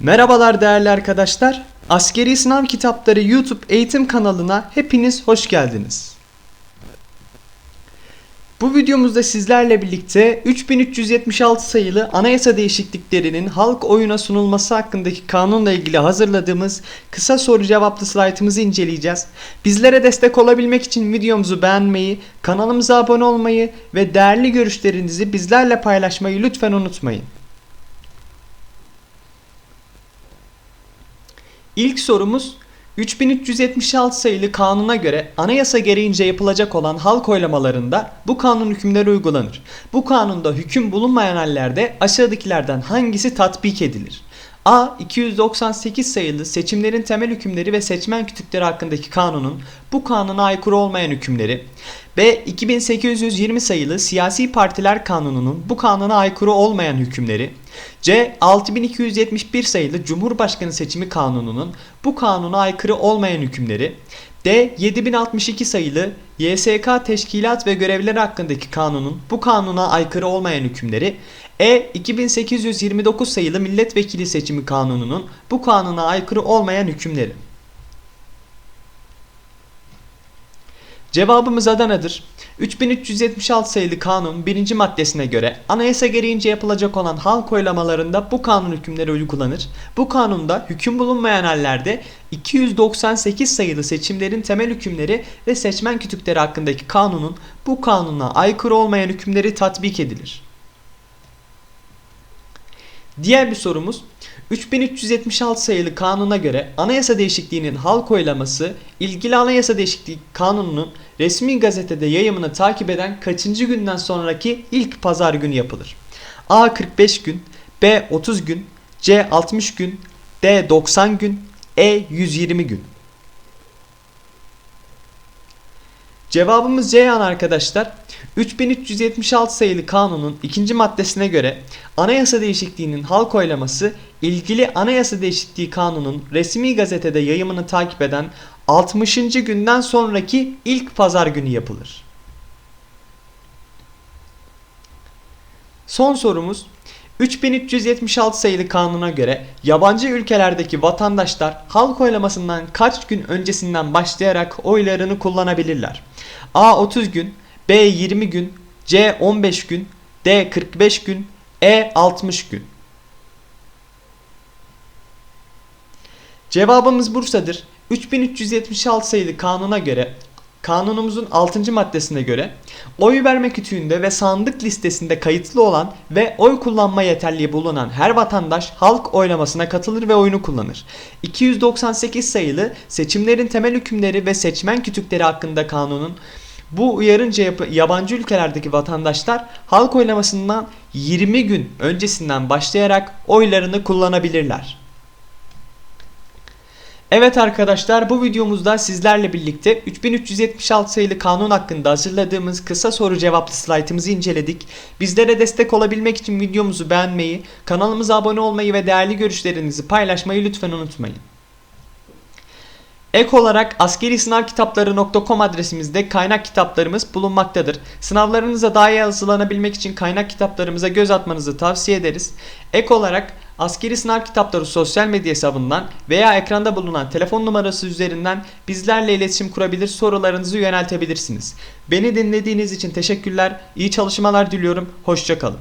Merhabalar değerli arkadaşlar. Askeri Sınav Kitapları YouTube eğitim kanalına hepiniz hoş geldiniz. Bu videomuzda sizlerle birlikte 3376 sayılı anayasa değişikliklerinin halk oyuna sunulması hakkındaki kanunla ilgili hazırladığımız kısa soru cevaplı slaytımızı inceleyeceğiz. Bizlere destek olabilmek için videomuzu beğenmeyi, kanalımıza abone olmayı ve değerli görüşlerinizi bizlerle paylaşmayı lütfen unutmayın. İlk sorumuz 3376 sayılı kanuna göre anayasa gereğince yapılacak olan halk oylamalarında bu kanun hükümleri uygulanır. Bu kanunda hüküm bulunmayan hallerde aşağıdakilerden hangisi tatbik edilir? A. 298 sayılı seçimlerin temel hükümleri ve seçmen kütükleri hakkındaki kanunun bu kanuna aykırı olmayan hükümleri. B. 2820 sayılı siyasi partiler kanununun bu kanuna aykırı olmayan hükümleri. C. 6271 sayılı Cumhurbaşkanı seçimi kanununun bu kanuna aykırı olmayan hükümleri. D. 7062 sayılı YSK teşkilat ve görevleri hakkındaki kanunun bu kanuna aykırı olmayan hükümleri. E. 2829 sayılı milletvekili seçimi kanununun bu kanuna aykırı olmayan hükümleri. Cevabımız Adana'dır. 3376 sayılı kanun 1. maddesine göre anayasa gereğince yapılacak olan halk oylamalarında bu kanun hükümleri uygulanır. Bu kanunda hüküm bulunmayan hallerde 298 sayılı seçimlerin temel hükümleri ve seçmen kütükleri hakkındaki kanunun bu kanuna aykırı olmayan hükümleri tatbik edilir. Diğer bir sorumuz 3376 sayılı kanuna göre anayasa değişikliğinin halk oylaması ilgili anayasa değişikliği kanununun resmi gazetede yayımını takip eden kaçıncı günden sonraki ilk pazar günü yapılır? A 45 gün, B 30 gün, C 60 gün, D 90 gün, E 120 gün. Cevabımız Ceyhan arkadaşlar. 3376 sayılı kanunun ikinci maddesine göre anayasa değişikliğinin halk oylaması ilgili anayasa değişikliği kanunun resmi gazetede yayımını takip eden 60. günden sonraki ilk pazar günü yapılır. Son sorumuz 3376 sayılı kanuna göre yabancı ülkelerdeki vatandaşlar halk oylamasından kaç gün öncesinden başlayarak oylarını kullanabilirler? A 30 gün, B 20 gün, C 15 gün, D 45 gün, E 60 gün. Cevabımız Bursa'dır. 3376 sayılı kanuna göre Kanunumuzun 6. maddesine göre oy verme kütüğünde ve sandık listesinde kayıtlı olan ve oy kullanma yeterliği bulunan her vatandaş halk oylamasına katılır ve oyunu kullanır. 298 sayılı seçimlerin temel hükümleri ve seçmen kütükleri hakkında kanunun bu uyarınca yabancı ülkelerdeki vatandaşlar halk oylamasından 20 gün öncesinden başlayarak oylarını kullanabilirler. Evet arkadaşlar bu videomuzda sizlerle birlikte 3376 sayılı kanun hakkında hazırladığımız kısa soru cevaplı slaytımızı inceledik. Bizlere destek olabilmek için videomuzu beğenmeyi, kanalımıza abone olmayı ve değerli görüşlerinizi paylaşmayı lütfen unutmayın. Ek olarak askerisınavkitapları.com adresimizde kaynak kitaplarımız bulunmaktadır. Sınavlarınıza daha iyi hazırlanabilmek için kaynak kitaplarımıza göz atmanızı tavsiye ederiz. Ek olarak Askeri Sınav Kitapları sosyal medya hesabından veya ekranda bulunan telefon numarası üzerinden bizlerle iletişim kurabilir, sorularınızı yöneltebilirsiniz. Beni dinlediğiniz için teşekkürler, iyi çalışmalar diliyorum, hoşçakalın.